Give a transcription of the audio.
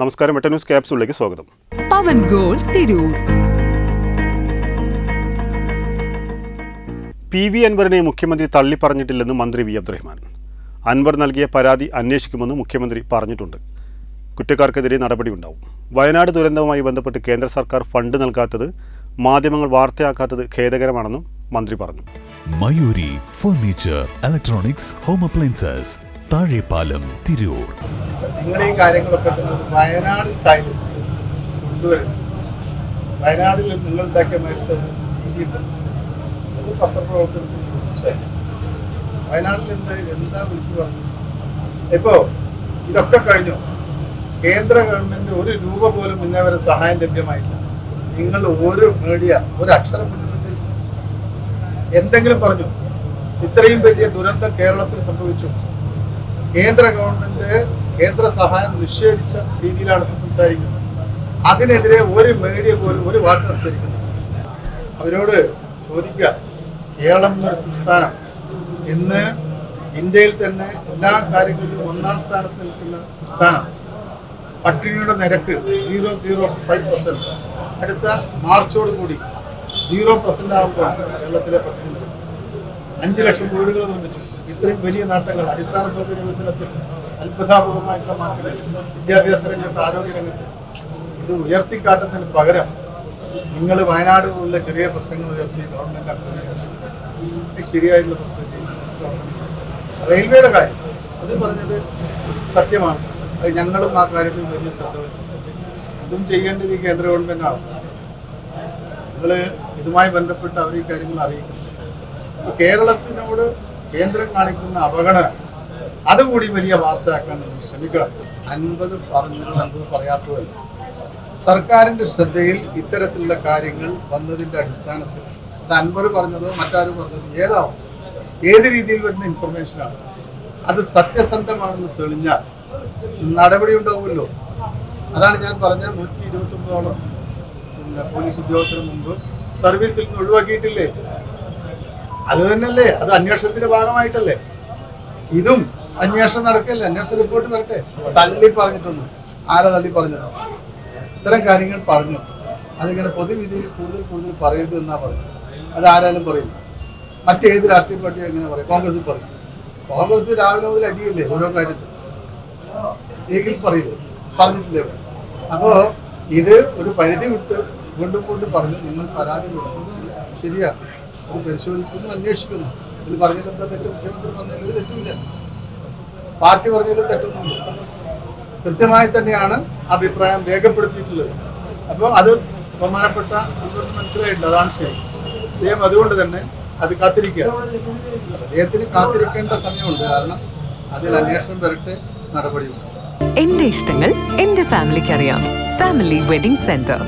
നമസ്കാരം മെട്ട ന്യൂസ് ക്യാപ്സൂളിലേക്ക് സ്വാഗതം. Pavan gold Tirur. P V അൻവറിനെ മുഖ്യമന്ത്രി തള്ളിപ്പറഞ്ഞിട്ടില്ലെന്ന് മന്ത്രി വി അബ്ദുറഹ്മാൻ അൻവർ നൽകിയ പരാതി അന്വേഷിക്കുമെന്ന് മുഖ്യമന്ത്രി പറഞ്ഞിട്ടുണ്ട്. കുറ്റക്കാർക്കെതിരെ നടപടിയുണ്ടാവും. വയനാട് ദുരന്തവുമായി ബന്ധപ്പെട്ട് കേന്ദ്ര സർക്കാർ ഫണ്ട് നൽകാത്തത് മാധ്യമങ്ങൾ വാർത്തയാക്കാത്തത് ഖേദകരമാണെന്നും മന്ത്രി പറഞ്ഞു. Mayuri furniture electronics home appliances Thazhepalam Tirur. ഈ കാര്യങ്ങളൊക്കെ തന്നെ വയനാട് സ്റ്റൈലിൽ കൊണ്ടുവരും വയനാടിൽ നിങ്ങൾ ഉണ്ടാക്കിയ മരുന്ന് രീതി അത് പത്രപ്രവർത്തനത്തിന് പക്ഷേ വയനാട്ടിൽ എന്ത് എന്താ വിളിച്ചു പറഞ്ഞു ഇപ്പോ ഇതൊക്കെ കഴിഞ്ഞു. കേന്ദ്ര ഗവൺമെന്റ് ഒരു രൂപ പോലും ഇന്നേ വരെ സഹായം ലഭ്യമായില്ല നിങ്ങൾ ഒരു മീഡിയ ഒരു അക്ഷരം വിട്ടിട്ടില്ല. എന്തെങ്കിലും പറഞ്ഞു. ഇത്രയും വലിയ ദുരന്തം കേരളത്തിൽ സംഭവിച്ചു. കേന്ദ്ര ഗവൺമെന്റ് കേന്ദ്ര സഹായം നിഷേധിച്ച രീതിയിലാണ് ഇപ്പം സംസാരിക്കുന്നത്. അതിനെതിരെ ഒരു മീഡിയ പോലും ഒരു വാക്ക് സംസാരിക്കുന്നു അവരോട് ചോദിക്കുക കേരളം എന്നൊരു സംസ്ഥാനം ഇന്ന് ഇന്ത്യയിൽ തന്നെ എല്ലാ കാര്യങ്ങളിലും ഒന്നാം സ്ഥാനത്ത് നിൽക്കുന്ന സംസ്ഥാനം. പട്ടിണിയുടെ നിരക്ക് സീറോ സീറോ ഫൈവ് പെർസെന്റ് അടുത്ത മാർച്ചോട് കൂടി സീറോ പെർസെന്റ് ആകുമ്പോൾ കേരളത്തിലെ പട്ടിണി നിരക്ക് അഞ്ച് ലക്ഷം വീടുകൾ നിർമ്മിച്ചു. ഇത്രയും വലിയ നേട്ടങ്ങൾ അടിസ്ഥാന സൗകര്യ വികസനത്തിൽ അത്ഭുതാപൂർവമായിട്ടുള്ള മാറ്റങ്ങൾ വിദ്യാഭ്യാസ രംഗത്ത് ആരോഗ്യ രംഗത്ത് ഇത് ഉയർത്തിക്കാട്ടുന്നതിന് പകരം നിങ്ങൾ വയനാട് പോലുള്ള ചെറിയ പ്രശ്നങ്ങൾ ഉയർത്തി ഗവൺമെന്റ് അക്രമിക്കുക ശരിയായിട്ടുള്ള റെയിൽവേയുടെ കാര്യം അത് പറഞ്ഞത് സത്യമാണ്. അത് ഞങ്ങളും ആ കാര്യത്തിൽ വലിയ ശ്രദ്ധ അതും ചെയ്യേണ്ടത് ഈ കേന്ദ്ര ഗവൺമെന്റാണ് നിങ്ങൾ ഇതുമായി ബന്ധപ്പെട്ട് അവർ ഈ കാര്യങ്ങൾ അറിയിക്കും കേരളത്തിനോട് കേന്ദ്രം കാണിക്കുന്ന അവഗണന അതുകൂടി വലിയ വാർത്തയാക്കാൻ നമ്മൾ ശ്രമിക്കണം. അൻപത് പറഞ്ഞതോ അൻപത് പറയാത്തതല്ല. സർക്കാരിന്റെ ശ്രദ്ധയിൽ ഇത്തരത്തിലുള്ള കാര്യങ്ങൾ വന്നതിന്റെ അടിസ്ഥാനത്തിൽ അത് അൻപത് പറഞ്ഞതോ മറ്റാരും പറഞ്ഞതോ ഏതാവും? ഏത് രീതിയിൽ വരുന്ന ഇൻഫർമേഷനാണ് അത് സത്യസന്ധമാണെന്ന് തെളിഞ്ഞാൽ നടപടി ഉണ്ടാവുമല്ലോ. അതാണ് ഞാൻ പറഞ്ഞ നൂറ്റി ഇരുപത്തി ഒമ്പതോളം പോലീസ് ഉദ്യോഗസ്ഥർ മുമ്പ് സർവീസിൽ നിന്ന് ഒഴിവാക്കിയിട്ടില്ലേ? അത് തന്നെയല്ലേ? അത് അന്വേഷണത്തിന്റെ ഭാഗമായിട്ടല്ലേ? ഇതും അന്വേഷണം നടക്കല്ലേ? അന്വേഷണ റിപ്പോർട്ട് വരട്ടെ? തള്ളി പറഞ്ഞിട്ടൊന്നും. ആരാ തള്ളി പറഞ്ഞത്? ഇത്തരം കാര്യങ്ങൾ പറഞ്ഞു. അതിങ്ങനെ പൊതുവിധിയിൽ കൂടുതൽ കൂടുതൽ പറയരുത് എന്നാ പറഞ്ഞു അത് ആരായാലും പറയുന്നു മറ്റേത് രാഷ്ട്രീയ പാർട്ടി എങ്ങനെ പറയും? കോൺഗ്രസ് പറയും. കോൺഗ്രസ് രാവിലെ മുതൽ അടിയില്ലേ ഓരോ കാര്യത്തിൽ ലീഗിൽ പറഞ്ഞിട്ടില്ലേ ഇവിടെ. അപ്പോൾ ഇത് ഒരു പരിധി വിട്ട് വീണ്ടും വീണ്ടും പറഞ്ഞു. നിങ്ങൾ പരാതി കൊടുത്തു. ശരിയാണ്. ഇത് പരിശോധിക്കുന്നു അന്വേഷിക്കുന്നു. ഇതിൽ പറഞ്ഞതിൽ എന്താ തെറ്റ്? മുഖ്യമന്ത്രി പറഞ്ഞതിൽ ഒരു തെറ്റുമില്ല പാർട്ടി പറഞ്ഞതിലും തെറ്റൊന്നുമില്ല. കൃത്യമായി തന്നെയാണ് അഭിപ്രായം രേഖപ്പെടുത്തിയിട്ടുള്ളത്. അപ്പോൾ അത് ബഹുമാനപ്പെട്ട നിങ്ങൾക്ക് മനസ്സിലായിട്ടുണ്ട് അതാണ് ശരി. അദ്ദേഹം അതുകൊണ്ട് തന്നെ അത് കാത്തിരിക്കുക അദ്ദേഹത്തിന് കാത്തിരിക്കേണ്ട സമയമുണ്ട്. കാരണം അതിൽ അന്വേഷണം വരട്ടെ നടപടിയുണ്ട്. എന്റെ ഇഷ്ടങ്ങൾ എന്റെ ഫാമിലിക്ക് അറിയാം ഫാമിലി വെഡിംഗ് സെന്റർ.